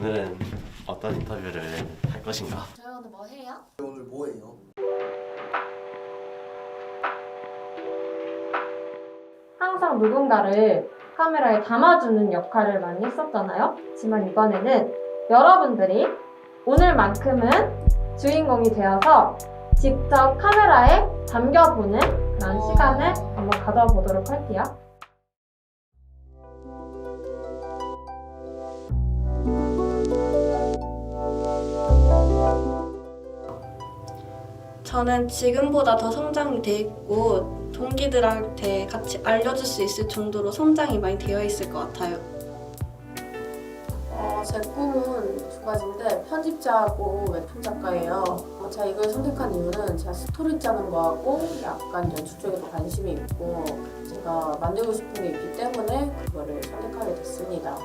오늘은 어떤 인터뷰를 할 것인가? 저희 오늘 뭐 해요? 오늘 뭐예요? 항상 누군가를 카메라에 담아주는 역할을 많이 했었잖아요. 하지만 이번에는 여러분들이 오늘만큼은 주인공이 되어서 직접 카메라에 담겨보는 그런 시간을 한번 가져보도록 할게요. 저는 지금보다 더 성장이 돼 있고 동기들한테 같이 알려줄 수 있을 정도로 성장이 많이 되어 있을 것 같아요. 어, 제 꿈은 두 가지인데 편집자하고 웹툰 작가예요. 어, 제가 이걸 선택한 이유는 제가 스토리 짜는 거하고 약간 연출 쪽에도 관심이 있고 제가 만들고 싶은 게 있기 때문에 그거를 선택하게 됐습니다.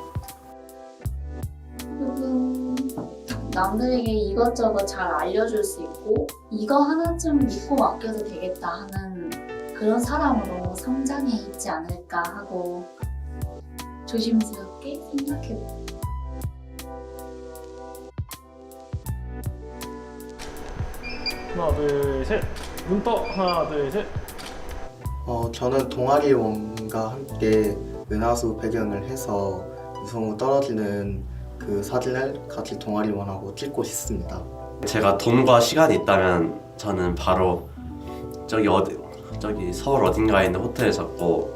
남들에게 이것저것 잘 알려줄 수 있고 이거 하나쯤 믿고 맡겨도 되겠다 하는 그런 사람으로 성장해 있지 않을까 하고 조심스럽게 생각해봅니다. 하나 둘셋. 눈떠 하나 둘셋. 어, 저는 동아리원과 함께 은하수 배경을 해서 유성우 떨어지는 그 사진을 같이 동아리 원하고 찍고 싶습니다. 제가 돈과 시간이 있다면 저는 바로 저기 어디 저기 서울 어딘가에 있는 호텔을 잡고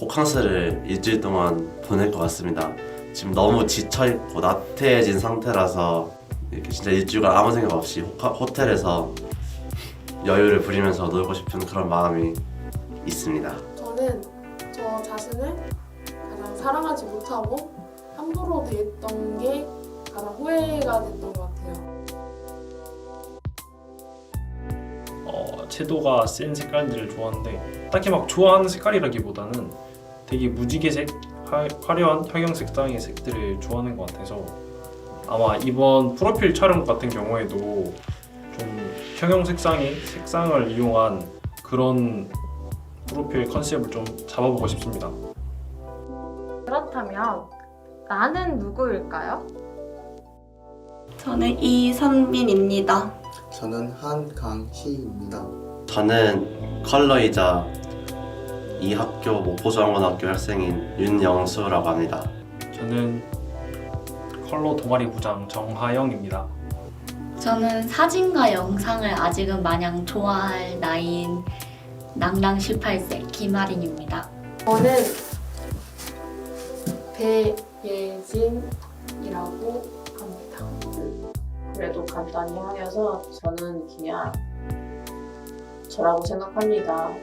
호캉스를 일주일 동안 보낼 것 같습니다. 지금 너무 지쳐 있고 나태해진 상태라서 이렇게 진짜 일주일간 아무 생각 없이 호카, 호텔에서 여유를 부리면서 놀고 싶은 그런 마음이 있습니다. 저는 저 자신을 가장 사랑하지 못하고 함부로 대했던 게 가장 후회가 됐던 것 같아요. 어, 채도가 센 색깔들을 좋아하는데 딱히 막 좋아하는 색깔이라기보다는 되게 무지개색 화, 화려한 형형 색상의 색들을 좋아하는 것 같아서 아마 이번 프로필 촬영 같은 경우에도 좀 형형 색상의 색상을 이용한 그런 프로필 컨셉을 좀 잡아보고 싶습니다. 그렇다면 나는 누구일까요? 저는 이선빈입니다. 저는 한강희입니다. 저는 컬러이자 이 학교 목포정원학교 학생인 윤영수라고 합니다. 저는 컬러 동아리 부장 정하영입니다. 저는 사진과 영상을 아직은 마냥 좋아할 나이인 낭랑 18세 김아린입니다. 저는 배예진이라고 합니다. 그래도 간단히 하면서 저는 그냥 저라고 생각합니다.